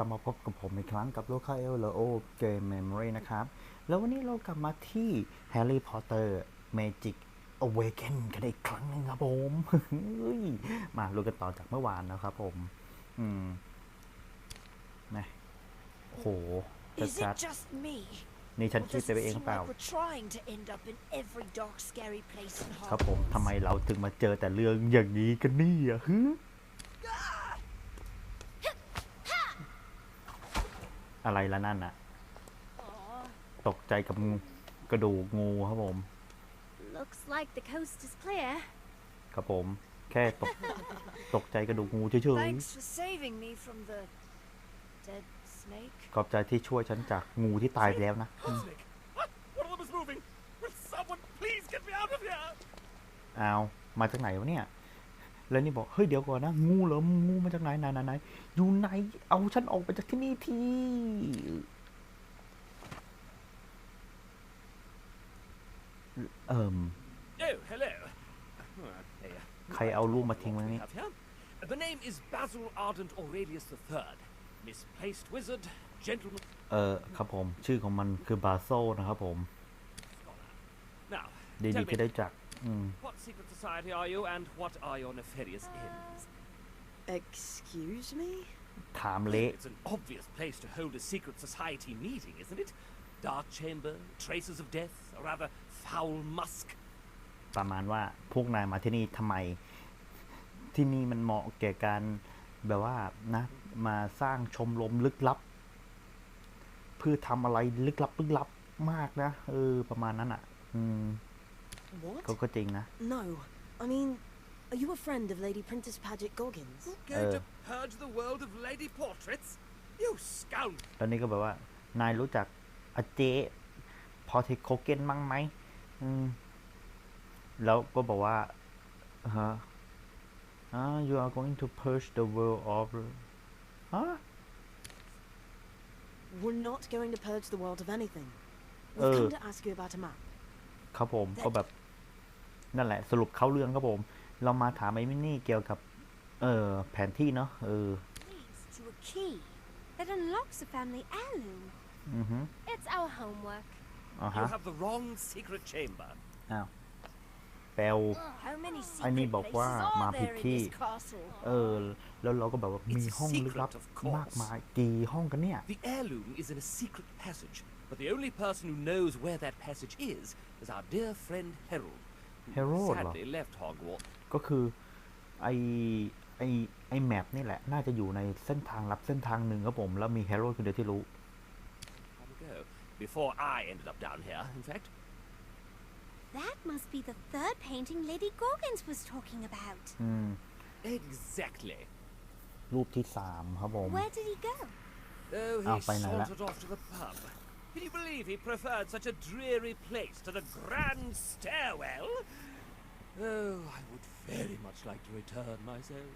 ลับมาพบกับผมอีกครั้งกับโลคาเอลเลโอเกมเมมโมรีนะครับ แล้ววันนี้เรากลับมาที่ Harry Potter Magic Awaken กันอีกครั้งหนึงครับผมเฮ้ยมาดูกันต่อจากเมื่อวานนะครับผม อืมนะโอ้โห Is ชัด it just me? ๆนี่ฉัน Or คิด does ไป it เองห seem รือเปล่า like we're trying to end up in every dark, scary place in ครับผม Hogwarts? ทำไมเราถึงมาเจอแต่เรื่องอย่างนี้กันเนี่ยฮึ อะไรละนั่นอะ Aw, ตกใจกับงูกระดูกงูครับผม Looks like the coast is clear. ครับผม แค่ตก ตกใจกระดูกงูเฉย thanks for saving me from the dead snake. ๆขอบใจที่ช่วยฉันจากงูที่ตายไปแล้วนะ Snake! What? One of them is moving! Will someone please get me out of here? เอา มาจากไหนวะเนี่ย แล้วนี่บอกเฮ้ยเดี๋ยวก่อนนะงูเหรองูมาจากไหนไหนไหนไหนอยู่ไหนเอาฉันออกไปจากที่นี่ทีเอิ่ม Oh, hello. Okay. ใครเอาลูกมาทิ้งไว้ What do we นี่ have here? The name is Basil Ardent Aurelius III. Misplaced wizard, gentleman เออครับผม ชื่อของมันคือบาโซนะครับผม scholar. Now, ดี tell ดี me, ที่ได้จักอืม what secret society are you and what are your nefarious ends? Excuse me? ถามเละ It's an obvious place to hold a secret society meeting, isn't it? Dark chamber, traces of death, or rather foul musk. ประมาณว่าพวกนายมาที่นี่ทำไม ที่นี่มันเหมาะแก่การแบบว่านะมาสร้างชมรมลึกลับ เพื่อทำอะไรลึกลับลึกลับมากนะเออประมาณนั้นอะ อืม What? ก็ก็จริงนะ No. I mean, are you a friend of Lady Princess Paget Goggins? Going Uh. to purge the world of lady portraits? You scoundrel! แล้วนี่ก็แบบว่า นายรู้จักอาเจพอเทโคเกนมั้งไหมอืม แล้วก็บอกว่าฮะอ่า you are going to purge the world of ฮะ We're not going to purge the world of anything. We've Uh. come to ask you about a map. ครับผมก็แบบ นั่นแหละสรุปเข้าเรื่องครับผม เรามาถามไอ้มินนี่เกี่ยวกับ เออแผนที่เนาะเออ Leads to a key that unlocks a family heirloom. อือฮึ It's our homework. อ่า You ฮะ have the wrong secret chamber. อ้าวแปล How many ไอ้นี่ secret บอกว่า places มา are ผิด there in ที่ this castle? เออ แล้วเราก็แบบว่ามี It's a ห้องลึกลับ secret, of course. มากมายกี่ห้องกันเนี่ย The heirloom is in a secret passage, but the only person who knows where that passage is is our dear friend Harold, who Harold เหรอ? sadly left Hogwarts. ก็คือไอไอไอแมปนี่แหละ น่าจะอยู่ในเส้นทางลับเส้นทางหนึ่งครับผม แล้วมีแฮร์โร่คนเดียวที่รู้ Long ago, before I ended up down here, in fact. That must be the third painting Lady Goggins was talking about. อืม Exactly. รูปที่สามครับผม Where did he go? Oh, he Ah, fine, Nala. sauntered off to the pub. Can you believe he preferred such a dreary place to the grand stairwell? Oh, I would very much like to return myself.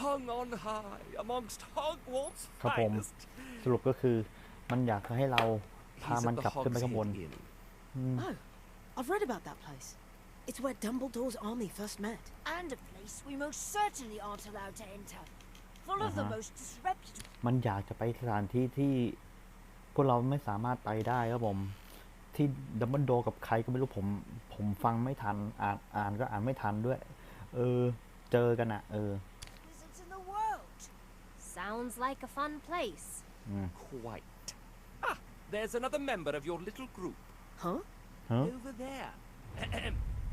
Hung on high amongst Hogwarts' ครับผม finest. สรุปก็คือมันอยากจะให้เราพา He's มัน at the กลับขึ้นไปข้างบน Hogshead Inn. อืม Oh, I've read about that place. It's where Dumbledore's army first met. And a place we most certainly aren't allowed to enter. Full of the Uh-huh. most disreputable. มันอยากจะไปสถานที่ที่ พ วกเราไม่สามารถไปได้ครับผม ที่ดัมเบิลโดกับใครก็ไม่รู้ผม ผมฟังไม่ทัน อ่านอ่านก็อ่านไม่ทันด้วย เออ เจอกันอะเออ wizards in the world. Sounds like a fun place. อืม Quite. Ah, there's another member of your little group. Huh? ฮะ Over there.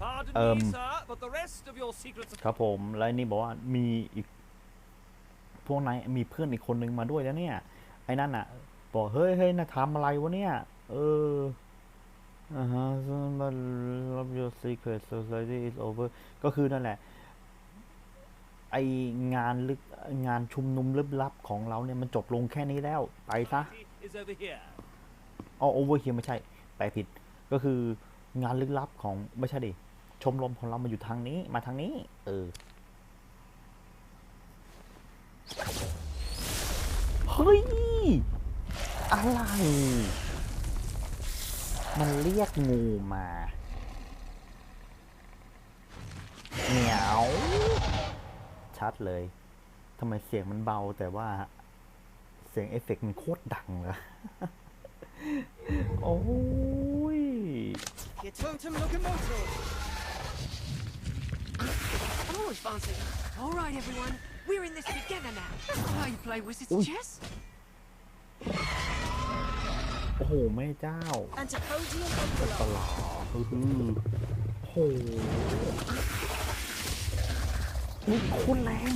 Pardon Um, me, sir, but the rest of your secrets ครับผมแล้วนี่บอกว่ามีอีกพวกนายมีเพื่อนอีกคนนึงมาด้วยแล้วเนี่ย ไอ้นั่นอะ บอกเฮ้ยเฮ้ยน่าทำอะไรวะเนี่ย เอออ่าฮะ love your secret society is over ก็คือนั่นแหละ ไองานลึกงานชุมนุมลึกลับของเราเนี่ย มันจบลงแค่นี้แล้ว ไปซะ is over here. อ๋อโอเวอร์เฮียไม่ใช่ แปลผิด ก็คืองานลึกลับของไม่ใช่ดิ ชมรมของเรามาอยู่ทางนี้ มาทางนี้ เออ เฮ้ย อะไร มันเรียกงูมาเหนียวชัดเลยทำไมเสียงมันเบาแต่ว่า เสียงเอฟเฟกต์มันโคตรดังเลยโอ้ย Your totem locomotor. I'm always fancy. All right, everyone. We're in this together now. That's how you play wizard's Ui. chess. โอ้โหแม่เจ้า Antipodium ตลาฮือโอ้โหนี่โคตรแรง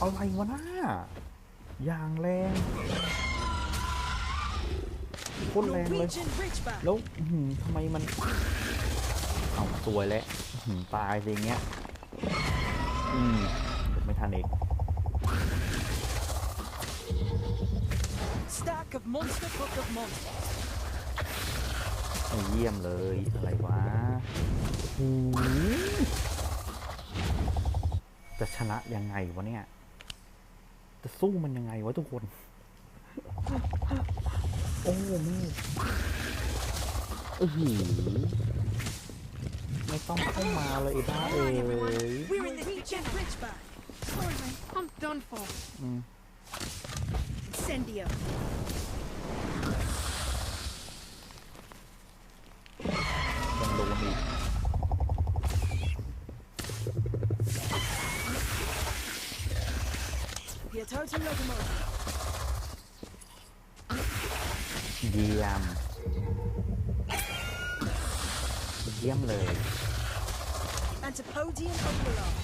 อะไรวะน่าอย่างแรงโคตรแรงเลย Norwegian Ridgeback. แล้วอื้อหือทำไมมัน เอาสวยแล้วอื้อหือตายสิอย่างเงี้ย อืมเดี๋ยวไม่ทันเอง of Monster Book of Monsters. เยี่ยมเลย อะไรวะหูจะชนะยังไงวะเนี่ย จะสู้มันยังไงวะทุกคน โอ้แม่อือหือไม่ต้องเข้ามาเลยไอ้บ้า All เอ้ right, everyone. ย We're in this Norwegian together. Ridgeback. Sorry, mate. I'm done for. อืม Incendio. เยี่ยม เยี่ยมเลย Antipodium Oculus.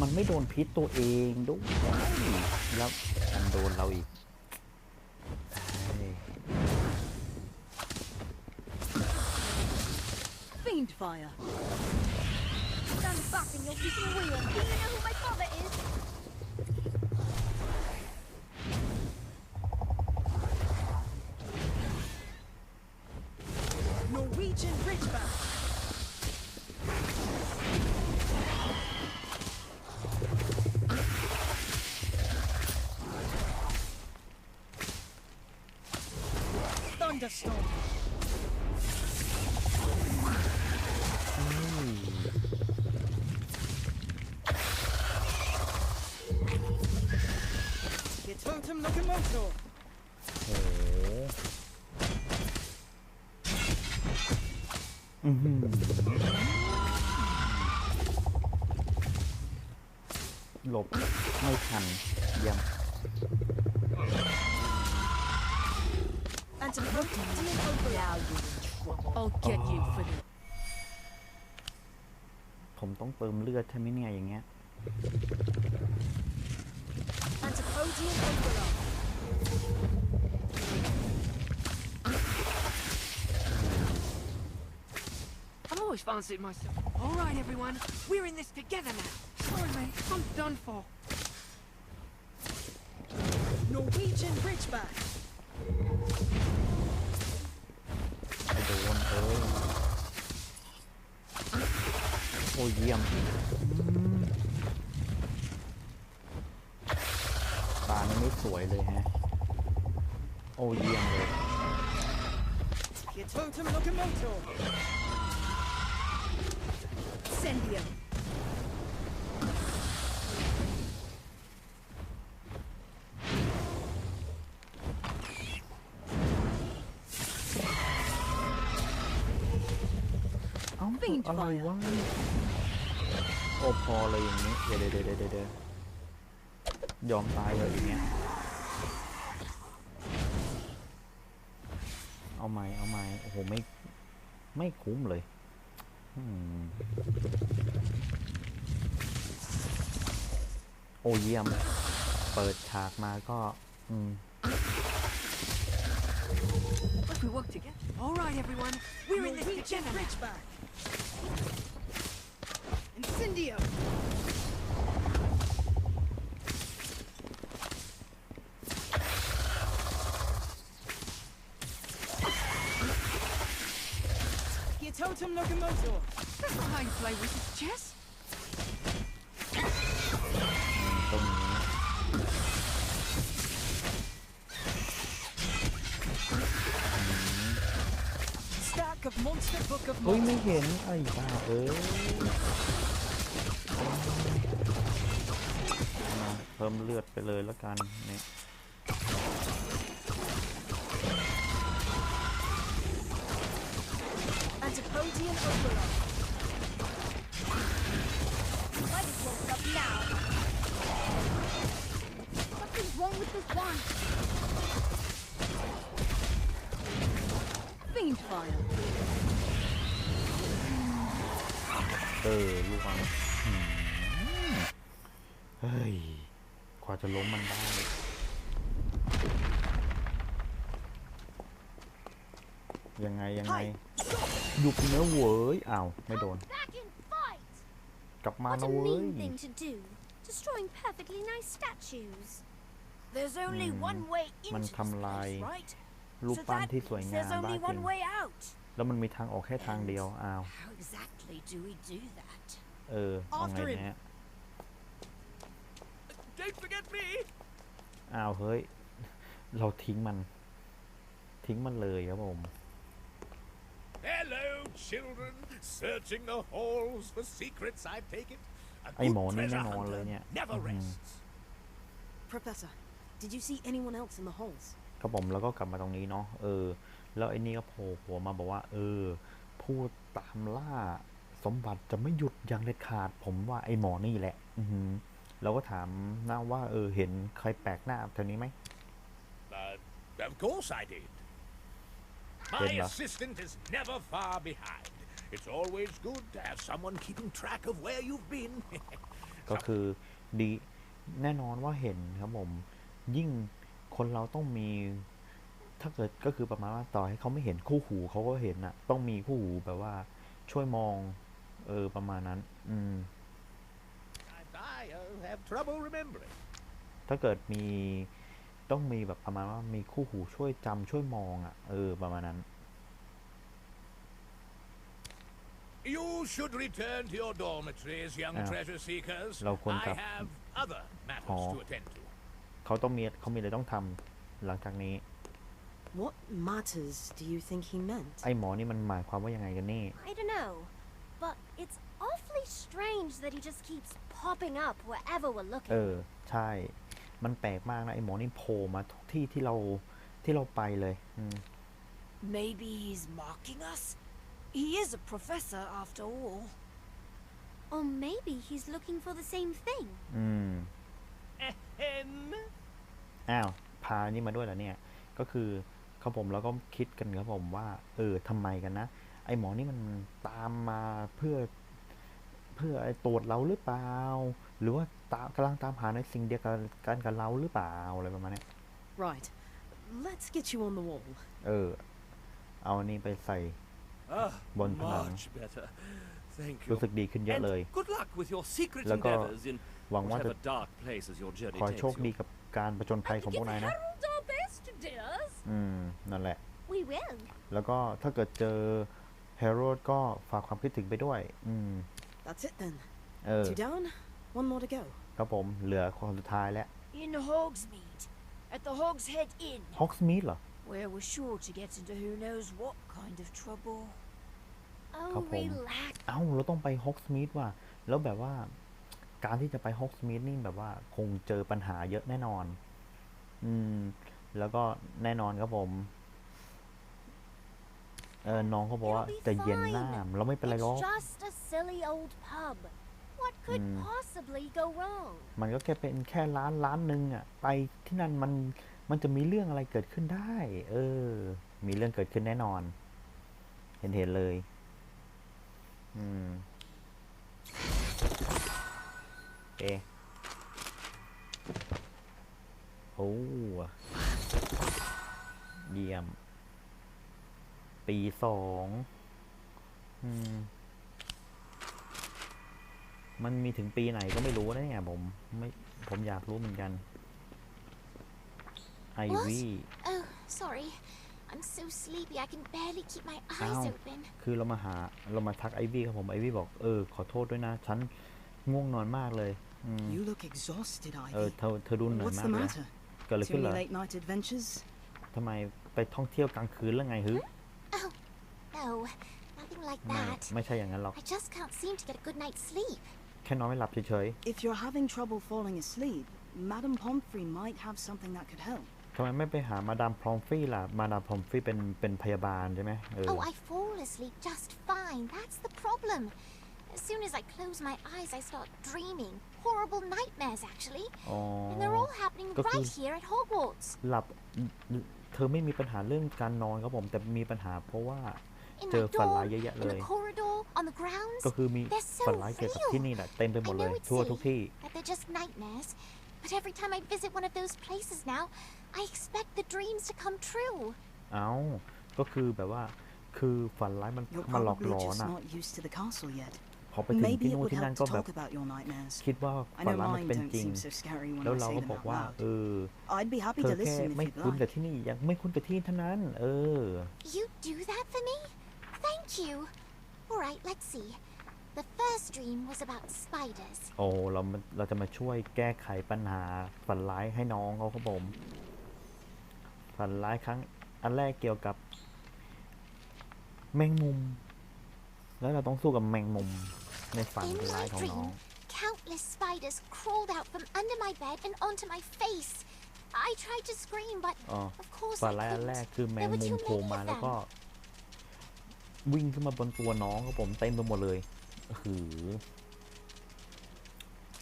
มันไม่โดนพิษตัวเองด้วยแล้วมันโดนเราอีกเฮ้ย Fiend Fire. Stand back and you'll be some wheel. Do you know who my Your totem locomotor. โอ้โหอื้อหือหลบไม่ทันเยี่ยม Antipodium Oculus. I'll get you for this. ผมต้องเติมเลือดใช่ไหมเนี่ยอย่างเงี้ย Antipodium Oculus. I've always fancied myself. All right, everyone. We're in this together now. Sorry, mate. I'm done for. Norwegian Ridgeback. ไป สวยเลยฮะ โอ้เยี่ยมเลย Your totem locomotor. Incendio. Ơ, เอ้า Fiend อะไร fire วะโอ้พอเลยอย่างนี้เดี๋ยวเดี๋ยวเดี๋ยวเดี๋ยวเดี๋ยวยอมตายเลยอย่างเงี้ย เอาไหมเอาไหมโอ้โห ไม่ ไม่คุ้มเลยอืมโอ้เยี่ยม เปิดฉากมาก็ อืม If we work together. All right, everyone. We're in this Norwegian together now. Ridgeback. Incendio. Your totem locomotor. That's not how you play wizard's chess. ตรงนี้ Stack of Monster Book of เฮ้ยไม่ Monsters. เห็นไอ้บ้าเอ้ยพิ่มเลือดไปเลยแล้วกันนี่ Antipodean Might as well stop now. Something's wrong with this one. Fiend fire. เออลูกฟังหืมเฮ้ยกว่าจะล้มมันได้ยังไงยังไงห ยุดเนื้อเว้ยอ้าวไม่โดน Back and fight! กลับมา What นะ a เว้ย mean thing to do. Destroying perfectly nice statues. There's only Hmm. one way มัน into this ทำลาย place, right? รูป So ปั้น that ที่สวยงาม there's บ้า only จริ one ง way out. แล้วมันมีทางออกแค่ทางเดียวอ้าว How exactly do we do that? เออเอาไง After him เนี่ย Don't forget me! อ้าวเฮ้ย เราทิ้งมัน ทิ้งมันเลยครับผม Hello, children. Searching the halls for secrets, I take it. A ไอ้ good หมอนี่ treasure แน่นอน hunter เลยเนี่ย never อื้อหือ rests. Professor, did you see anyone else in the halls? ครับผมแล้วก็กลับมาตรงนี้เนาะเออ แล้วไอ้นี่ก็โผล่หัวมาบอกว่า เออ ผู้ตามล่าสมบัติจะไม่หยุดอย่างเด็ดขาด ผมว่าไอ้หมอนี่แหละ อือหือเราก็ถามนะว่า เออ เห็นใครแปลกหน้าแถวนี้ไหม Uh, of course I did. My Good enough. assistant is never far behind. It's always good to have someone keeping track of where you've been. ก็คือดีแน่นอนว่าเห็นครับผม ยิ่งคนเราต้องมี ถ้าเกิดก็คือประมาณว่าต่อให้เขาไม่เห็นคู่หูเขาก็เห็นอะต้องมีคู่หูแบบว่าช่วยมอง เออประมาณนั้น อืม I uh, have trouble remembering. ถ้าเกิดมี ต้องมีแบบประมาณว่ามีคู่หูช่วยจำช่วยมองอะ่ะ เออ ประมาณนั้น You should return to your dormitories, young Ah. treasure seekers. เราควร I กลับ have other matters หอ to attend to. เขาต้องมีเขามีอะไรต้องทำหลังจากนี้ What matters do you think he meant? ไอ้หมอนี่มันหมายความว่ายังไงกันนี่ I don't know. But it's awfully strange that he just keeps popping up wherever we're เอ looking. อใช่ มันแปลกมากนะไอ้หมอนี่โผล่มาทุกที่ที่เราที่เราไปเลยอืม Maybe he's mocking us? He is a professor after all. Or maybe he's looking for the same thing. อืม Ahem. อ้าว พานี่มาด้วยเหรอเนี่ย ก็คือครับผมแล้วก็คิดกันครับผมว่า เออทำไมกันนะ ไอ้หมอนี่มันตามมาเพื่อเพื่อไอ้ตรวจเราหรือเปล่า หรือว่าตามกำลังตามหาในสิ่งเดียวกันกับเราหรือเปล่าอะไรประมาณเนี้ย Right. Let's get you on the wall. เออ เอาอันนี้ไปใส่ Ah, Bon plan. much better. Thank you. รู้สึกดีขึ้นเยอะ And เลย good luck with your secret แล้วก็ endeavors in หวังว่าจะ whatever dark places your journey ขอ takes โชคดี you. กับการประจนภัยของพวกนายนะ herald our best, dears. อืม นั่นแหละ We will. แล้วก็ถ้าเกิดเจอเฮโรดก็ฝากความคิดถึงไปด้วย อืม That's it then. เออ Two down, one more to go. ครับผมเหลือคนสุดท้ายแล้ว In Hogsmeade. At the Hogshead Inn. ฮอกสมิธเหรอ Where we're sure to get into who knows what kind of trouble. Oh, Come on. relax. เอ้าเราต้องไปฮอกสมิธว่ะแล้วแบบว่า การที่จะไปฮอกสมิธนี่แบบว่าคงเจอปัญหาเยอะแน่นอน อืม แล้วก็แน่นอนครับผม เออน้องเขาบอกว่า It'll be จะเย็นหน้า fine. เราไม่เป็นไรหรอก It's just a silly old pub. What could Hmm. possibly go wrong? มันก็แค่เป็นแค่ร้านร้านหนึ่งอะไปที่นั่นมันมันจะมีเรื่องอะไรเกิดขึ้นได้ เออ มีเรื่องเกิดขึ้นแน่นอน เห็นเห็นเลย อืมเอะโอ้เยี่ยม ปีสองอืมมันมีถึงปีไหนก็ไม่รู้นะเนี่ยผมไม่ผมอยากรู้เหมือนกันไอวี่ Oh, sorry. I'm so sleepy I can barely keep my eyes Ow. open. คือเรามาหาเรามาทักไอวี่ครับผมไอวี่บอกเออขอโทษด้วยนะฉันง่วงนอนมากเลยอืม You look exhausted, เออ Ivy. เธอเธอดูเหนื่อย What's มาก the เลย matter? เกิดอะไร Too ขึ้นเหร many อ late night adventures? ทำไมไปท่องเที่ยวกลางคืนแล้วไงฮึ No, nothing like ไม่ that. ไม่ใช่อย่างนั้นหรอก I just can't seem to get a good night's sleep. แค่นอนไม่หลับเฉย If you're having trouble falling asleep, Madame Pomfrey might have something that could help. ทำไมไม่ไปหามาดามพรอมฟี่ล่ะ มาดามพรอมฟี่เป็นเป็นพยาบาลใช่ไหมเออ Oh, I fall asleep just fine. That's the problem. As soon as I close my eyes, I start dreaming. Horrible nightmares, actually. อ๋อ And they're all happening Có khi- right here at Hogwarts. หลับเธอไม่มีปัญหาเรื่องการนอนครับผม แต่มีปัญหาเพราะว่า In เจ my อฝันร้าย dorm, เยอะแยะ in เลย the corridor, on the grounds. ก็คือมี They're so ฝันร้ายเกี่ยวกับ real. ที่นี่แหละเต็มไปหมด I เลย know it's ทั่วทุก silly ที่ that they're just nightmares, but every time I visit one of those places now, I expect the dreams to come true. เอ้าก็คือแบบว่า คือฝันร้ายมัน You're มาหลอก probably หลอน just อะ not used to the castle yet. พอไปถึง Maybe ที่ it นู่น would ที่นั่น help ก็ to แบบ talk about your nightmares. คิดว่า I ฝัน know ร้ายมัน mine เป็น don't จริง seem so scary when แล้ว I เรา say ก็ them บอก out ว่า loud. เออ I'd be happy เธ to อแค่ listen if ไม่ you'd คุ้นกับ like. ที่นี่ยังไม่คุ้นกับที่เท่านั้น เออ You do that for me? Thank you. All right, let's see. The first dream was about spiders. โอ้เรามาเราจะมาช่วยแก้ไขปัญหาฝันร้ายให้น้องเขาครับผมฝันร้ายครั้งอันแรกเกี่ยวกับ แมงมุม แล้วเราต้องสู้กับแมงมุมในฝัน In ร้าย my ของน้อง dream, countless spiders crawled out from under my bed and onto my face. I tried to scream, but อ๋อ of course ฝัน I ร้ายอันแรก couldn't. คือแมง There were มุม too โผล่ many มา of แล้วก็ them. วิ่งขึ้นมาบนตัวน้องครับผมเต็มไปหมดเลยหือ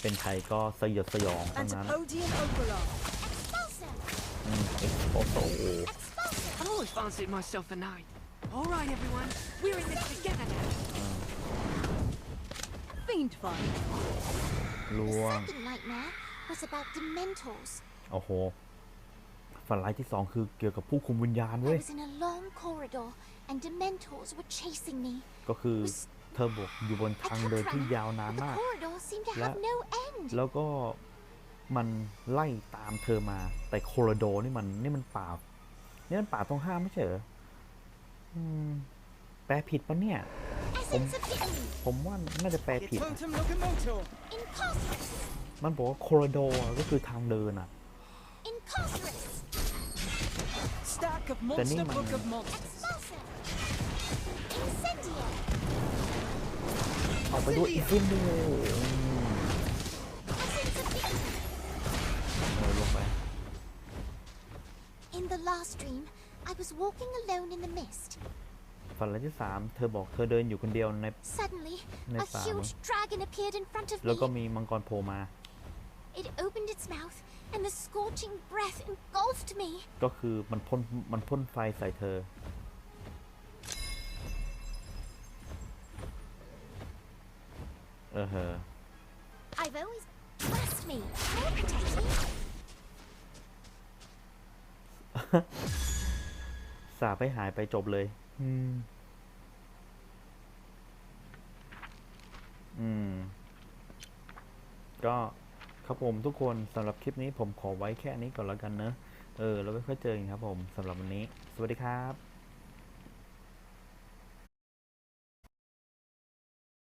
เป็นใครก็สยดสยองทั้งนั้น Antipodian Oberon. Expulsor! อืมเอ็กโปโซ Expulsor! I always fancied myself a knight. All right, everyone. We're in this together now. Fiend fight. ล่ว The ง second nightmare was about dementors. โอ้โห ฝันร้ายที่สองคือเกี่ยวกับผู้คุมวิญญาณ I เว้ย was in a long corridor, and dementors were chasing me. ก็คือเธอบอกอยู่บน I ทาง kept เดินที่ running, ยาวนาน but the มาก corridor seemed to have La- no end. แล้วก็มันไล่ตามเธอมา แต่โคโรโดนี่มันนี่มันป่า นี่มันป่าต้องห้ามไม่ใช่เหรออืมแปลผิดปะเนี่ย Essence of Italy, ผมว่าน่าจะแปลผิดนะ locomotor. Incarcerus, มันบอกว่าโคโรโดอะก็คือทางเดินอะ Incarcerus, Stack of Monster monster Book book of of monsters. Expulsor, Incendio, เอาไปด้วยอีกฟินเดียว Essence of Italy. เออลงไป In the last dream, I was walking alone in the mist. ฝันร้ายที่สามเธอบอกเธอเดินอยู่คนเดียวใน Suddenly, a Nè bà huge dragon appeared in front of แล้วก็ me. มีมังกรโผล่มา It opened its mouth, and the scorching breath engulfed me. ก็คือมันพ่นมันพ่นไฟใส่เธอ เออเหอะ I've always trust me. I'll protect you. สาบไปหายไปจบเลย อืม อืม ก็ ครับผมทุกคนสำหรับคลิปนี้ผมขอไว้แค่นี้ก่อนแล้วกันเนอะเออเราไม่ค่อยเจอกันครับผมสำหรับวันนี้ สวัสดีครับ